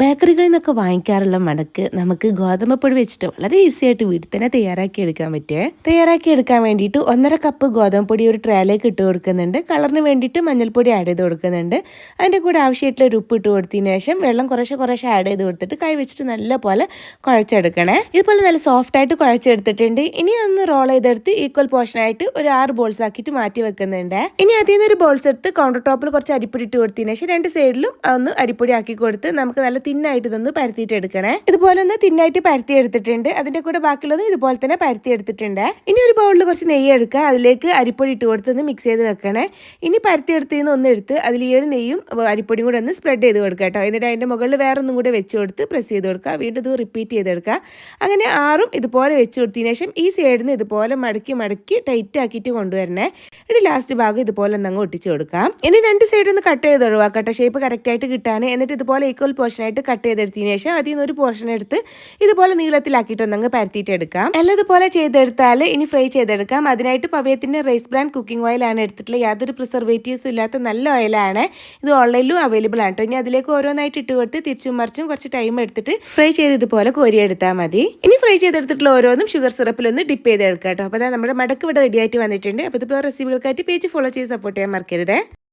ബേക്കറികളിൽ നിന്നൊക്കെ വാങ്ങിക്കാറുള്ള മടക്ക് നമുക്ക് ഗോതമ്പപ്പൊടി വെച്ചിട്ട് വളരെ ഈസി ആയിട്ട് വീട്ടിൽ തന്നെ തയ്യാറാക്കി എടുക്കാൻ പറ്റുമേ തയ്യാറാക്കി എടുക്കാൻ വേണ്ടിയിട്ട് ഒന്നര കപ്പ് ഗോതമ്പ് പൊടി ഒരു ട്രേലേക്ക് ഇട്ട് കൊടുക്കുന്നുണ്ട്. കളറിന് വേണ്ടിയിട്ട് മഞ്ഞൾപ്പൊടി ആഡ് ചെയ്ത് കൊടുക്കുന്നുണ്ട്. അതിന്റെ കൂടെ ആവശ്യമായിട്ടുള്ള ഉപ്പ് ഇട്ട് കൊടുത്തതിന് ശേഷം വെള്ളം കുറേശ്ശെ കുറേശ്ശെ ആഡ് ചെയ്ത് കൊടുത്തിട്ട് കൈ വെച്ചിട്ട് നല്ല പോലെ കുഴച്ചെടുക്കണേ. ഇതുപോലെ നല്ല സോഫ്റ്റ് ആയിട്ട് കുഴച്ചെടുത്തിട്ടുണ്ട്. ഇനി ഒന്ന് റോൾ ചെയ്തെടുത്ത് ഈക്വൽ പോർഷനായിട്ട് ഒരു ആറ് ബോൾസ് ആക്കിയിട്ട് മാറ്റി വെക്കുന്നുണ്ട്. ഇനി അതിൽ നിന്ന് ഒരു ബോൾസ് എടുത്ത് കൗണ്ടർ ടോപ്പിൽ കുറച്ച് അരിപ്പൊടി ഇട്ട് കൊടുത്തതിന് ശേഷം രണ്ട് സൈഡിലും ഒന്ന് അരിപ്പൊടി ആക്കി കൊടുത്ത് നമുക്ക് നല്ല തിന്നായിട്ട് ഇതൊന്ന് പരത്തിയിട്ട് എടുക്കണേ. ഇതുപോലെ ഒന്ന് തിന്നായിട്ട് പരത്തി എടുത്തിട്ടുണ്ട്. അതിന്റെ കൂടെ ബാക്കിയുള്ളത് ഇതുപോലെ തന്നെ പരത്തി എടുത്തിട്ടുണ്ട്. ഇനി ഒരു ബൗളിൽ കുറച്ച് നെയ്യ് എടുക്കുക. അതിലേക്ക് അരിപ്പൊടി ഇട്ട് കൊടുത്തൊന്ന് മിക്സ് ചെയ്ത് വെക്കണേ. ഇനി പരത്തി എടുത്തതിന് ഒന്ന് എടുത്ത് അതിൽ ഈ ഒരു നെയ്യും അരിപ്പൊടിയും കൂടെ ഒന്ന് സ്പ്രെഡ് ചെയ്ത് കൊടുക്കുക കേട്ടോ. എന്നിട്ട് അതിന്റെ മുകളിൽ വേറെ ഒന്നും കൂടെ വെച്ച് കൊടുത്ത് പ്രസ് ചെയ്ത് കൊടുക്കുക. വീണ്ടും ഇത് റിപ്പീറ്റ് ചെയ്തെടുക്കുക അങ്ങനെ ആറും ഇതുപോലെ വെച്ച് കൊടുത്തതിന് ശേഷം ഈ സൈഡിൽ നിന്ന് ഇതുപോലെ മടക്കി മടക്കി ടൈറ്റ് ആക്കിയിട്ട് കൊണ്ടുവരണേ. എന്നിട്ട് ലാസ്റ്റ് ഭാഗം ഇതുപോലെ ഒന്ന് അങ്ങ് ഒട്ടിച്ച് കൊടുക്കാം. ഇനി രണ്ട് സൈഡിൽ നിന്ന് കട്ട് ചെയ്ത് ഒഴിവാക്കട്ടെ ഷേപ്പ് കറക്റ്റ് ആയിട്ട് കിട്ടാൻ എന്നിട്ട് ഇതുപോലെ ഈക്വൽ പോർഷൻ ആയിട്ട് കട്ട് ചെയ്തെടുത്തതിന് ശേഷം അതിൽ നിന്ന് ഒരു പോർഷൻ എടുത്ത് ഇതുപോലെ നീളത്തിലാക്കിയിട്ട് ഒന്നങ്ങ് പരത്തിയിട്ട് എടുക്കാം നല്ലതുപോലെ ചെയ്തെടുത്താൽ ഇനി ഫ്രൈ ചെയ്തെടുക്കാം. അതിനായിട്ട് പവയത്തിന്റെ റൈസ് ബ്രാൻഡ് കുക്കിംഗ് ഓയിലാണ് എടുത്തിട്ടുള്ളത്. യാതൊരു പ്രിസർവേറ്റീവ്സും ഇല്ലാത്ത നല്ല ഓയിലാണ് ഇത് ഓൺലൈനിലും അവൈലബിൾ ആണ് കേട്ടോ ഇനി അതിലേക്ക് ഓരോന്നായിട്ട് ഇട്ട് കൊടുത്ത് തിരിച്ചും മറിച്ചും കുറച്ച് ടൈം എടുത്തിട്ട് ഫ്രൈ ചെയ്ത് ഇതുപോലെ കോരിയെടുത്താൽ മതി. ഇനി ഫ്രൈ ചെയ്തെടുത്തിട്ടുള്ള ഓരോന്നും ഷുഗർ സിറപ്പിലൊന്ന് ഡിപ്പ് ചെയ്തെടുക്കാം കേട്ടോ അപ്പോൾ നമ്മുടെ മടക്ക് ഇവിടെ റെഡി ആയിട്ട് വന്നിട്ടുണ്ട്. അപ്പോൾ ഇതിപ്പോൾ റെസിപ്പികൾക്കായിട്ട് പേജ് ഫോളോ ചെയ്ത് സപ്പോർട്ട് ചെയ്യാൻ മറക്കരുത്.